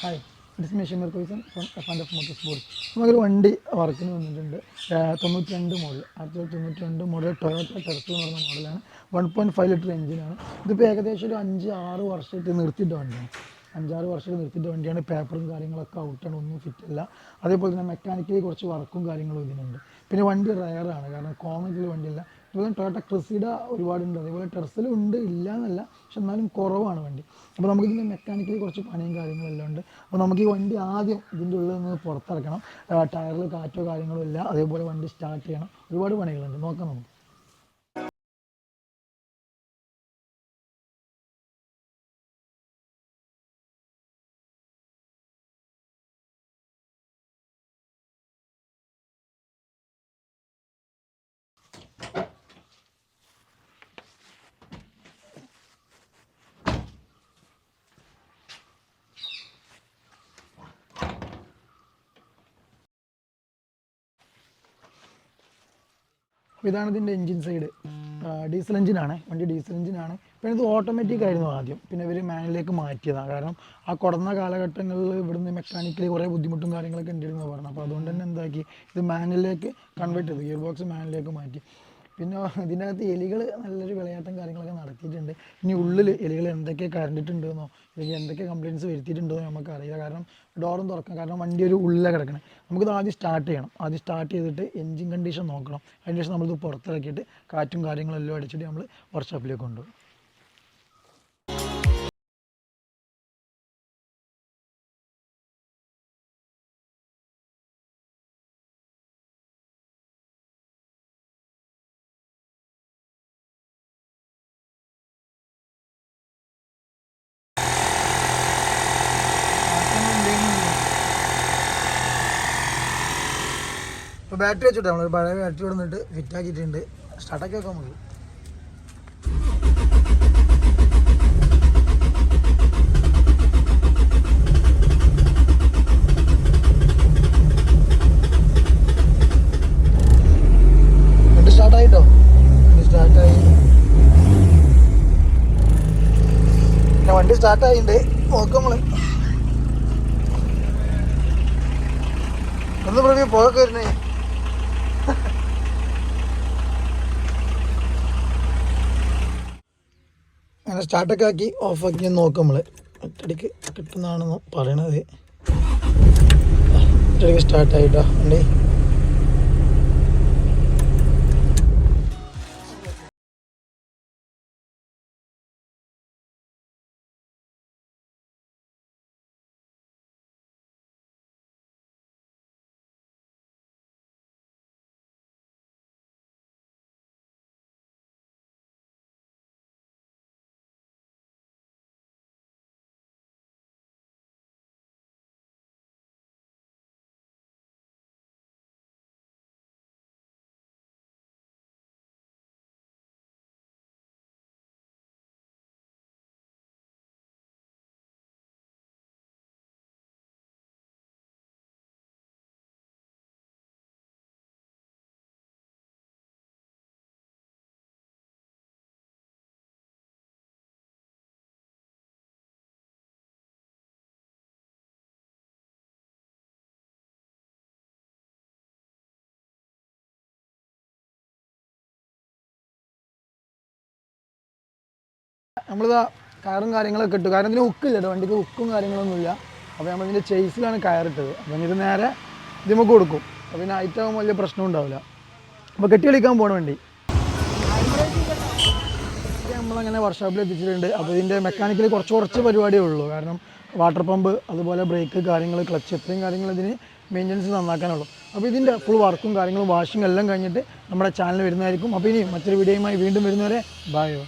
Hi it's machine വർക്കേഴ്സൺ from F and F motor sports നമുക്കൊരു വണ്ടി വർക്കിന് വന്നിട്ടുണ്ട്. തൊണ്ണൂറ്റി രണ്ട് മോഡൽ ആയിരത്തി തൊള്ളായിരത്തി തൊണ്ണൂറ്റി രണ്ട് മോഡൽ ടൊയോട്ട ടെറസ് എന്ന് പറഞ്ഞ മോഡലാണ് വൺ പോയിന്റ് ഫൈവ് ലിറ്റർ എഞ്ചിനാണ് ഇതിപ്പോൾ ഏകദേശം ഒരു അഞ്ച് ആറ് വർഷമായിട്ട് നിർത്തിയിട്ട് വണ്ടിയാണ്. അഞ്ചാറ് വർഷം നിർത്തിയിട്ട് വണ്ടിയാണ്. പേപ്പറും കാര്യങ്ങളൊക്കെ ഔട്ടാണ് ഒന്നും ഫിറ്റ് അല്ല. അതേപോലെ തന്നെ മെക്കാനിക്കലി കുറച്ച് വർക്കും കാര്യങ്ങളും ഇതിനുണ്ട്. പിന്നെ വണ്ടി റയറാണ് കാരണം കോമൺ വണ്ടിയല്ല. അതുപോലെ ടൊയോട്ട ക്രിസിഡ ഒരുപാടുണ്ട്. അതേപോലെ ടെറസിലും ഉണ്ട് ഇല്ല എന്നല്ല പക്ഷെ എന്നാലും കുറവാണ് വണ്ടി. അപ്പോൾ നമുക്ക് ഇതിന്റെ മെക്കാനിക്കലി കുറച്ച് പണിയും കാര്യങ്ങളെല്ലാം ഉണ്ട്. അപ്പോൾ നമുക്ക് ഈ വണ്ടി ആദ്യം ഇതിന്റെ ഉള്ളിൽ നിന്ന് പുറത്തിറക്കണം. ടയറിൽ കാറ്റോ കാര്യങ്ങളോ ഇല്ല. അതേപോലെ വണ്ടി സ്റ്റാർട്ട് ചെയ്യണം. ഒരുപാട് പണികളുണ്ട്. നോക്കാം നമുക്ക്. അപ്പോൾ ഇതാണ് ഇതിന്റെ എൻജിൻ സൈഡ്. ഡീസൽ എഞ്ചിനാണ് വണ്ടി ഡീസൽ എഞ്ചിനാണ് പിന്നെ ഇത് ഓട്ടോമാറ്റിക് ആയിരുന്നു ആദ്യം. പിന്നെ ഇവർ മാനുവലിലേക്ക് മാറ്റിയതാണ് കാരണം ആ കുറഞ്ഞ കാലഘട്ടങ്ങളിൽ ഇവിടുന്ന് മെക്കാനിക്കലി കുറേ ബുദ്ധിമുട്ടും കാര്യങ്ങളൊക്കെ ഉണ്ടായിരുന്നു പറഞ്ഞു അപ്പോൾ അതുകൊണ്ട് തന്നെ എന്താക്കി? ഇത് മാനുവലിലേക്ക് കൺവേർട്ട് ചെയ്തു. ഗിയർ ബോക്സ് മാനുവലിലേക്ക് മാറ്റി. പിന്നെ ഇതിനകത്ത് എലികൾ നല്ലൊരു വിളയാട്ടം കാര്യങ്ങളൊക്കെ നടത്തിയിട്ടുണ്ട്. ഇനി ഉള്ളിൽ എലികൾ എന്തൊക്കെ കരണ്ടിട്ടുണ്ടെന്നോ അല്ലെങ്കിൽ എന്തൊക്കെ കംപ്ലയിൻസ് വരുത്തിയിട്ടുണ്ടോ എന്ന് നമുക്ക് അറിയില്ല കാരണം ഡോറും തുറക്കാം കാരണം വണ്ടി ഒരു ഉള്ളിലാണ് കിടക്കണം. നമുക്കിത് ആദ്യം സ്റ്റാർട്ട് ചെയ്യണം. ആദ്യം സ്റ്റാർട്ട് ചെയ്തിട്ട് എൻജിൻ കണ്ടീഷൻ നോക്കണം. അതിന് ശേഷം നമ്മളിത് പുറത്തിറക്കിയിട്ട് കാറ്റും കാര്യങ്ങളും എല്ലാം അടിച്ചിട്ട് നമ്മൾ വർക്ക്ഷോപ്പിലേക്ക് കൊണ്ടുപോകും. ഇപ്പോൾ ബാറ്ററി വെച്ചിട്ട് നമ്മൾ പഴയ ബാറ്ററി കൊടുത്തിട്ട് ഫിറ്റ് ആക്കിയിട്ടുണ്ട്. സ്റ്റാർട്ടാക്കി വെക്കാൻ നമുക്ക്. വണ്ടി സ്റ്റാർട്ടായിട്ടുണ്ട് നോക്കാം നമ്മൾ. ഒന്ന് പ്രവീ പോയൊക്കെ അങ്ങനെ സ്റ്റാർട്ടൊക്കെ ആക്കി ഓഫ് ആക്കി നോക്കും നമ്മൾ ഒറ്റടിക്ക് കിട്ടുന്നതാണെന്ന് പറയണത്. ഒറ്റടിക്ക് സ്റ്റാർട്ടായിട്ടോ വണ്ടി നമ്മളിതാ കയറും കാര്യങ്ങളൊക്കെ ഇട്ടു. കാരണം ഇതിന് ഹുക്കില്ല കേട്ടോ വണ്ടിക്ക് ഹുക്കും കാര്യങ്ങളൊന്നുമില്ല. അപ്പോൾ നമ്മൾ ഇതിന്റെ ചേസിലാണ് കയറിട്ടത്. അപ്പം ഇത് നേരെ ഇത് നമുക്ക് കൊടുക്കും. അപ്പോൾ പിന്നെ ഐറ്റം ആകുമ്പോൾ വലിയ പ്രശ്നം ഉണ്ടാവില്ല. അപ്പോൾ കെട്ടി കളിക്കാൻ പോകണ വണ്ടി നമ്മളങ്ങനെ വർക്ക്ഷോപ്പിൽ എത്തിച്ചിട്ടുണ്ട്. അപ്പോൾ ഇതിന്റെ മെക്കാനിക്കൽ കുറച്ച് കുറച്ച് പരിപാടിയേ ഉള്ളൂ. കാരണം വാട്ടർ പമ്പ് അതുപോലെ ബ്രേക്ക് കാര്യങ്ങൾ ക്ലച്ച് ഇത്രയും കാര്യങ്ങൾ ഇതിന് മെയിന്റനൻസ് നന്നാക്കാനുള്ളൂ. അപ്പോൾ ഇതിന്റെ ഫുൾ വർക്കും കാര്യങ്ങളും വാഷിംഗ് എല്ലാം കഴിഞ്ഞിട്ട് നമ്മുടെ ചാനൽ വരുന്നതായിരിക്കും. അപ്പോൾ ഇനി മറ്റൊരു വീഡിയോയുമായി വീണ്ടും വരുന്നവരെ ബായോ